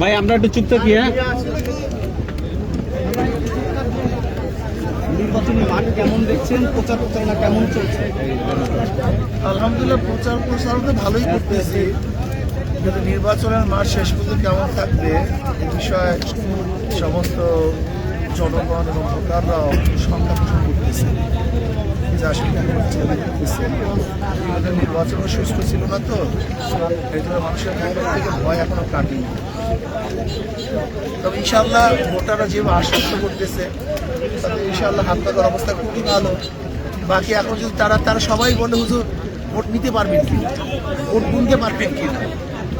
ভাই আমরা একটু চুপ থাকি হ্যাঁ? নির্বাচনী মাঠ কেমন দেখছেন? প্রচার প্রচারণা কেমন চলছে? আলহামদুলিল্লাহ প্রচার প্রচার তো ভালোই করতেছি। কিন্তু নির্বাচনের মাস শেষ পর্যন্ত কেমন থাকবে এ বিষয়ে সমস্ত জনগণ এবং ভোটাররাও সংখ্যা করতেছে। যে আসলে হচ্ছে নির্বাচনও সুস্থ ছিল না তো এই মানুষের থেকে ভয় এখনও কাটেনি। তবে ইনশাল্লাহ ভোটাররা যেভাবে আশ্বস্ত করতেছে হাত পাকার অবস্থা খুবই ভালো। বাকি এখন যদি তারা তারা সবাই বলে, হুজুর, ভোট নিতে পারবেন কি ভোট গুনতে পারবেন কি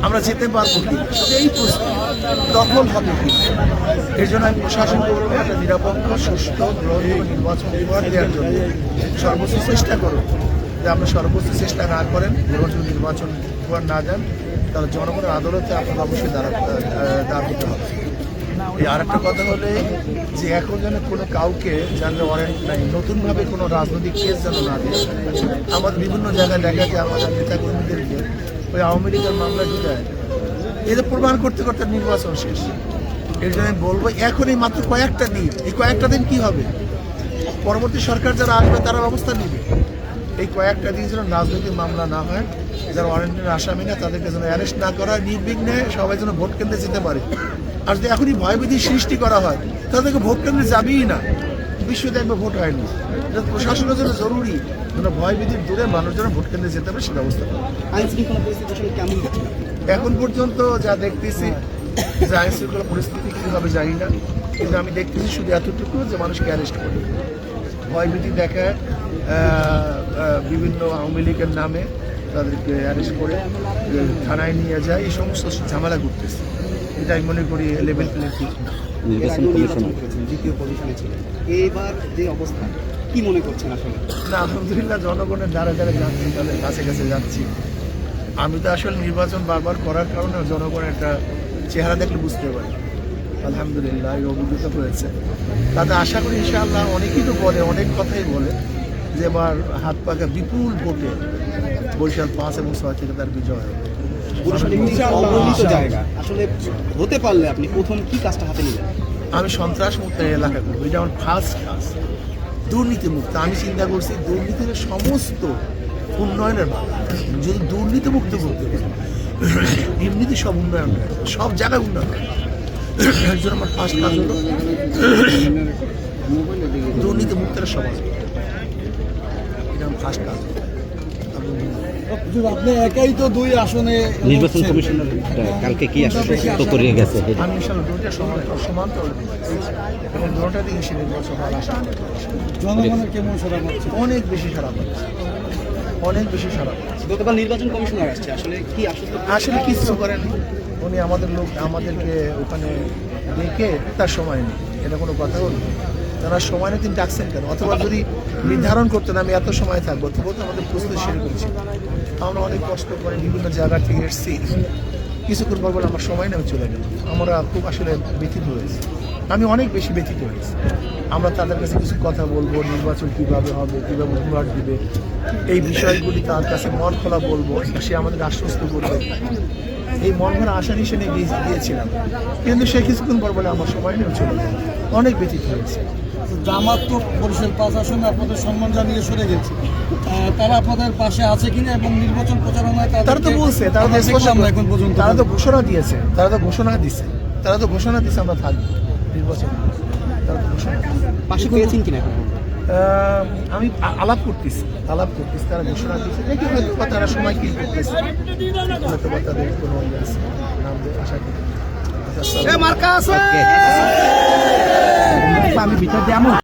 আমরা যেতে পারব কি? এই প্রশ্ন দখল হবে কি? এর জন্য আমি প্রশাসন করব একটা নিরাপত্তা সুস্থ, গ্রহণযোগ্য নির্বাচন উপহার দেওয়ার জন্য সর্বোচ্চ চেষ্টা করুন। যে আপনি সর্বোচ্চ চেষ্টা না করেন গ্রহণযোগ্য নির্বাচন উপহার না দেন, তাহলে জনগণের আদালতে আপনার অবশ্যই দাঁড়া দাঁড় হতে হবে। এই আর একটা কথা হলে যে এখন যেন কোনো কাউকে জানলে ওয়ারেন্ট নাই, নতুনভাবে কোনো রাজনৈতিক কেস যেন না দেয়। আমাদের বিভিন্ন জায়গায় দেখা যায়, আমাদের নেতাকর্মীদেরকে ওই আওয়ামী লীগের মামলা ঢুকায় এদের প্রমাণ করতে করতে নির্বাচন শেষ। এর জন্য আমি বলব, এখনই মাত্র কয়েকটা দিন। এই কয়েকটা দিন কি হবে? পরবর্তী সরকার যারা আসবে, তারা ব্যবস্থা নেবে। এই কয়েকটা দিন যেন রাজনৈতিক মামলা না হয়, যারা ওয়ারেন্টের আসামি না, তাদেরকে যেন অ্যারেস্ট না করা, নির্বিঘ্নে সবাই যেন ভোট কেন্দ্রে যেতে পারে। আর যদি এখনই ভয়ভীতি সৃষ্টি করা হয় তাদেরকে ভোট কেন্দ্রে যাবেই না। বিশ্ব দেখবে ভোট হয়নি। এটা প্রশাসনের জন্য জরুরি। যেন ভয়ভীতির দূরে মানুষ যেন ভোট কেন্দ্রে যেতে পারে সে ব্যবস্থা এখন পর্যন্ত যা দেখতেছি যে আইন শৃঙ্খলা পরিস্থিতি কীভাবে জানি না কিন্তু আমি দেখতেছি শুধু এতটুকু যে মানুষকে অ্যারেস্ট করে ভয়ভীতি দেখায় বিভিন্ন আওয়ামী লীগের নামে তাদেরকে অ্যারেস্ট করে থানায় নিয়ে যায় এই সমস্ত ঝামেলা ঘুরতেছে। এটা আমি মনে করি লেভেল প্লে ঠিক না নির্বাচন করেছেন দ্বিতীয় পজিশনে ছিলেন। এইবার যে অবস্থা কি মনে করছেন আসলে? না আলহামদুলিল্লাহ জনগণের দ্বারা দ্বারা যাচ্ছি তাদের কাছে কাছে যাচ্ছি। আমি তো আসলে নির্বাচন বারবার করার কারণে জনগণের একটা চেহারা দেখলে বুঝতে পারি। আলহামদুলিল্লাহ এই অভিজ্ঞতা হয়েছে। তাতে আশা করি ইনশাআল্লাহ অনেকেই তো বলে অনেক কথাই বলে যে এবার হাত পাকা বিপুল ভোটে বরিশাল পাঁচ এবং ছয় থেকে তার বিজয় হবে। বরিশাল একটি অবহেলিত জায়গা। আসলে হতে পারলে আপনি প্রথম কি কাজটা হাতে নিলেন? আমি সন্ত্রাস মুক্ত এলাকা করব এটা আমার ফার্স্ট কাজ। দুর্নীতি মুক্ত আমি চিন্তা করছি দুর্নীতির সমস্ত উন্নয়নের। যদি দুর্নীতি মুক্ত করতে এমনিতে সব উন্নয়ন হয় সব জায়গায় উন্নয়ন হয়। এর আমার ফার্স্ট কাজ হলো দুর্নীতি মুক্তের সমাজ। এটা আমার ফার্স্ট কাজ। আপনি একাই তো দুই আসনে নির্বাচন কমিশনার কালকে কি আশ্বস্ত করে গেছে? আমি দুইটা সমান সমান তো এবং দুটা দিকে সে নির্বাচন হওয়ার আশা করি। জনগণের কেমন সারা পাচ্ছে অনেক বেশি খারাপ হচ্ছে অনেক বেশি খারাপ হচ্ছে গতকাল নির্বাচন কমিশনার আসছে। আসলে কি আশ্বস্ত আসলে কিছু করেন উনি আমাদের লোক আমাদেরকে ওখানে ডেকে তার সময় নেই। এটা কোনো কথা হলো তারা সময় নেই তিনি ডাকছেন কেন? অথবা যদি নির্ধারণ করতেন, আমি এত সময় থাকব, তবুও তো আমাদের প্রস্তুতি শুরু করেছি। আমরা অনেক কষ্ট করে বিভিন্ন জায়গা থেকে এসেছি। কিছুক্ষণ পর আমার সময় নেই চলে গেল। আমরা খুব আসলে ব্যথিত হয়েছি। আমি অনেক বেশি ব্যথিত হয়েছি। আমরা তাদের কাছে কিছু কথা বলব, নির্বাচন কীভাবে হবে, কীভাবে উপহার দিবে, এই বিষয়গুলি তার কাছে মন খোলা বলব। সে আমাদের আশ্বস্ত করবে। এই মন ভরা আশা নিয়ে গিয়ে- গিয়েছিলাম। কিন্তু সে কিছুক্ষণ পর বলে আমার সময় নেই চলে গেল। অনেক ব্যথিত হয়েছে। জামাত তো বরিশাল পাঁচ আসনে আপনাদের সম্মান জানিয়ে সরে গেছে। তারা আপনাদের পাশে আছে কিনা এবং নির্বাচন প্রচারণায় তারা তো বলছে তারা এখন পর্যন্ত তারা তো ঘোষণা দিয়েছে তারা তো ঘোষণা দিছে তারা তো ঘোষণা দিছে আমরা থাকব নির্বাচন। তারা তো ঘোষণা পাশে পেয়েছেন কিনা এখন? আমি আলাপ করতেছি আলাপ করতেছি তারা ঘোষণা দিচ্ছে দেখি হয়তো বা তারা সময় কি করতেছে। হয়তো বা তাদের কোনো ইয়ে নাম দিয়ে আশা করি। আসসালামু আলাইকুম। আমি ভিতর দিয়ে